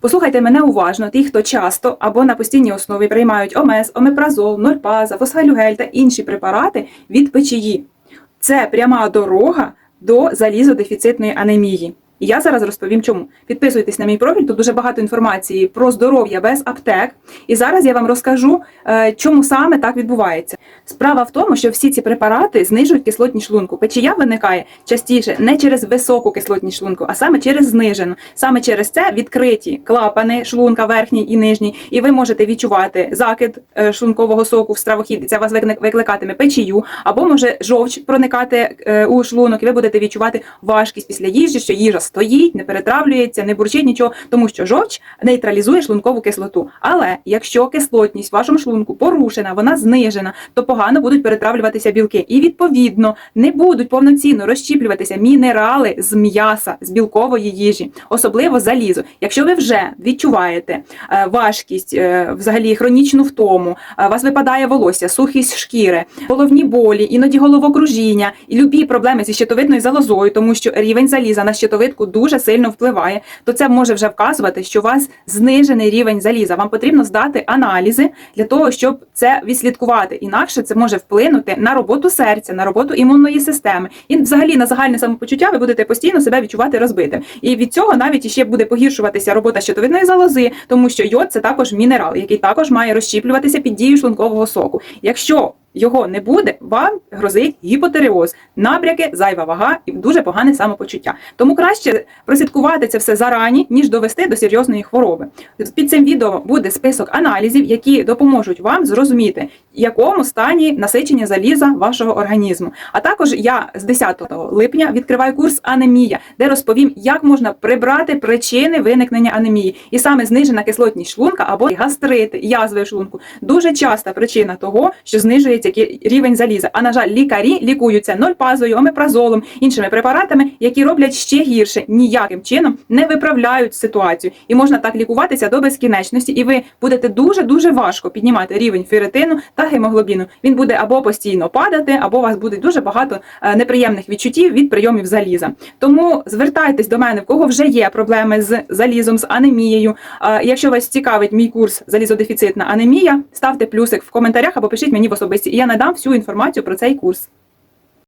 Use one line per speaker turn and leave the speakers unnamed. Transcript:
Послухайте мене уважно, ті, хто часто або на постійній основі приймають омез, омепразол, нольпаза, фосфалюгель та інші препарати від печії. Це пряма дорога до залізодефіцитної анемії. І я зараз розповім чому. Підписуйтесь на мій профіль, тут дуже багато інформації про здоров'я без аптек. І зараз я вам розкажу, е, чому саме так відбувається. Справа в тому, що всі ці препарати знижують кислотність шлунку. Печія виникає частіше не через високу кислотність шлунку, а саме через знижену. Саме через це відкриті клапани шлунка верхній і нижній, і ви можете відчувати закид е, шлункового соку в стравохід. Це вас викликатиме печію, або може жовч проникати е, у шлунок, і ви будете відчувати важкість після їжі, що їжа стоїть, не перетравлюється, не бурчить нічого, тому що жовч нейтралізує шлункову кислоту. Але якщо кислотність в вашому шлунку порушена, вона знижена, то погано будуть перетравлюватися білки, і відповідно не будуть повноцінно розщіплюватися мінерали з м'яса, з білкової їжі, особливо залізо. Якщо ви вже відчуваєте е, важкість, е, взагалі хронічну втому, е, вас випадає волосся, сухість шкіри, головні болі, іноді головокружіння і любі проблеми зі щитовидною залозою, тому що рівень заліза на щитовидку дуже сильно впливає, то це може вже вказувати, що у вас знижений рівень заліза. Вам потрібно здати аналізи для того, щоб це відслідкувати. Інакше це може вплинути на роботу серця, на роботу імунної системи і взагалі на загальне самопочуття. Ви будете постійно себе відчувати розбитим. І від цього навіть іще буде погіршуватися робота щитовидної залози, тому що йод це також мінерал, який також має розщіплюватися під дією шлункового соку. Якщо його не буде, вам грозить гіпотереоз, набряки, зайва вага і дуже погане самопочуття. Тому краще прослідкувати це все зарані, ніж довести до серйозної хвороби. Під цим відео буде список аналізів, які допоможуть вам зрозуміти, якому стані насичення заліза вашого організму. А також я з 10 липня відкриваю курс анемія, де розповім, як можна прибрати причини виникнення анемії, і саме знижена кислотність шлунка або гастрити, язви шлунку дуже часта причина того, що знижується рівень заліза. А на жаль, лікарі лікуються нольпазою, омепразолом, іншими препаратами, які роблять ще гірше, ніяким чином не виправляють ситуацію. І можна так лікуватися до безкінечності, і ви будете дуже дуже важко піднімати рівень ферритину та гемоглобіну. Він буде або постійно падати, або у вас буде дуже багато е, неприємних відчуттів від прийомів заліза. Тому звертайтесь до мене, в кого вже є проблеми з залізом, з анемією. Е, Якщо вас цікавить мій курс залізодефіцитна анемія, ставте плюсик в коментарях або пишіть мені в особисті, і я надам всю інформацію про цей курс.